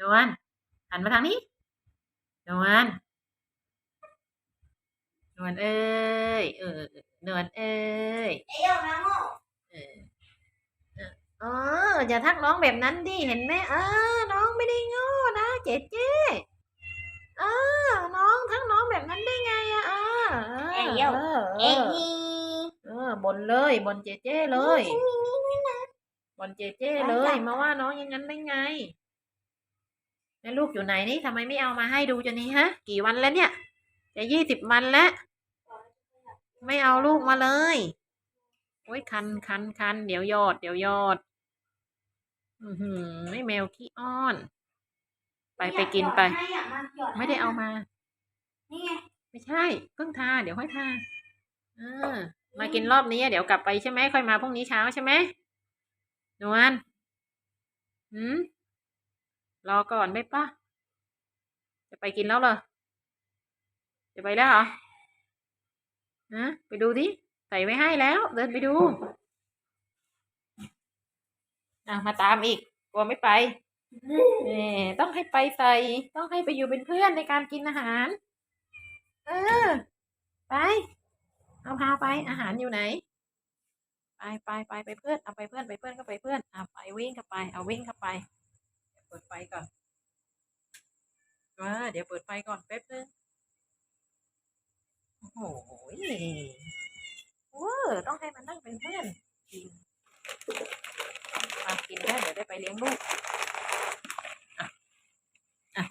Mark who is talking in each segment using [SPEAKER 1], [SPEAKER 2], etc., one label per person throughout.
[SPEAKER 1] นวลหันมาทางนี้นวลนวลเอ้ยเออนวลเอ้ย
[SPEAKER 2] ไอ้เหี้ยมาโง่
[SPEAKER 1] เออเออเอออย่าทักน้องแบบนั้นดิเห็นไหมเออ น้องไม่ได้โง่นะเจ๊เจ๊เออ น้องทักน้องแบบนั้นได้ไงอะเออเออ
[SPEAKER 2] ไอ้เหี้ย
[SPEAKER 1] เออเอ
[SPEAKER 2] ไอ้
[SPEAKER 1] อ
[SPEAKER 2] นี่
[SPEAKER 1] เออบ่นเลยบ่นเจ๊เจ๊เลยบ่นเจ๊เจ๊เลยมาว่าน้องอย่างนั้นได้ไง แม่ลูกอยู่ไหนนี่ทำไมไม่เอามาให้ดูจนนี้ฮะ กี่วันแล้วเนี่ย จะยี่สิบวันแล้ว ไม่เอาลูกมาเลยโอ้ยคันคันคันเดี๋ยวยอด เดี๋ยวยอด อือหือไม่แมวขี้อ้อน ไปไปกินไป
[SPEAKER 2] ให้อยากมาหยอดให้
[SPEAKER 1] ไม่ได้เอามา
[SPEAKER 2] นี่ไง
[SPEAKER 1] ไม่ใช่เพิ่งทาเดี๋ยวค่อยทาเออ มากินรอบนี้เดี๋ยวกลับไปใช่ไหมค่อยมาพรุ่งนี้เช้าใช่ไหมนวลหืม รอก่อนได้ปะจะไปกินแล้วเหรอ จะไปแล้วเหรอนะไปดูดิ ใส่ไว้ให้แล้ว เดินไปดู อะ มาตามอีก กลัวไม่ไปเน่ต้องให้ไปใส่ ต้องให้ไปอยู่เป็นเพื่อนในการกินอาหาร เออ ไป เอาพาไป อาหารอยู่ไหน ไปไปไปไปเพื่อน เอาไปเพื่อนไปเพื่อนก็ไปเพื่อน เอาไปวิ่งเข้าไป เอาวิ่งเข้าไป เปิดไฟก่อนเออเดี๋ยวเปิดไฟก่อนแป๊บนึงโอ้โหเวอร์ต้องให้มันนั่งเป็นเพื่อนกินมากินได้เดี๋ยวได้ไปเลี้ยงลูกอะอะ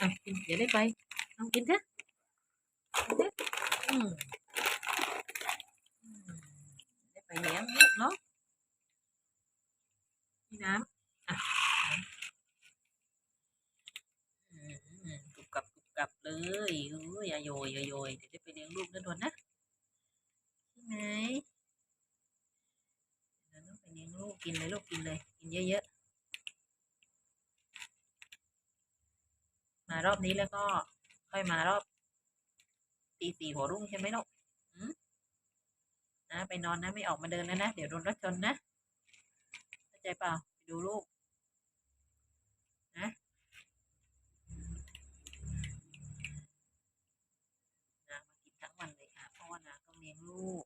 [SPEAKER 1] อะกินเดี๋ยวได้ไปลองกินเถอะกินเถอะอืมได้ไปเลี้ยงลูกเนาะ นี่น้ำอะอืมอืมกรุบกับกรุบกับเลยเอ้ยอย่าโยยอย่าโยยเดี๋ยวได้ไปเลี้ยงลูกนะดวนนะใช่ไหมเดี๋ยวต้องไปเลี้ยงลูกกินเลยลูกกินเลย กินเยอะๆมารอบนี้แล้วก็ค่อยมารอบตีสี่หัวรุ่งใช่ไหมลูกหืมนะไปนอนนะไม่ออกมาเดินแล้วนะ เดี๋ยวโดนรถชนนะ ใจเปล่าไปดูลูกนะนางมากินทั้งวันเลยค่ะเพราะว่านางก็เลี้ยงลูก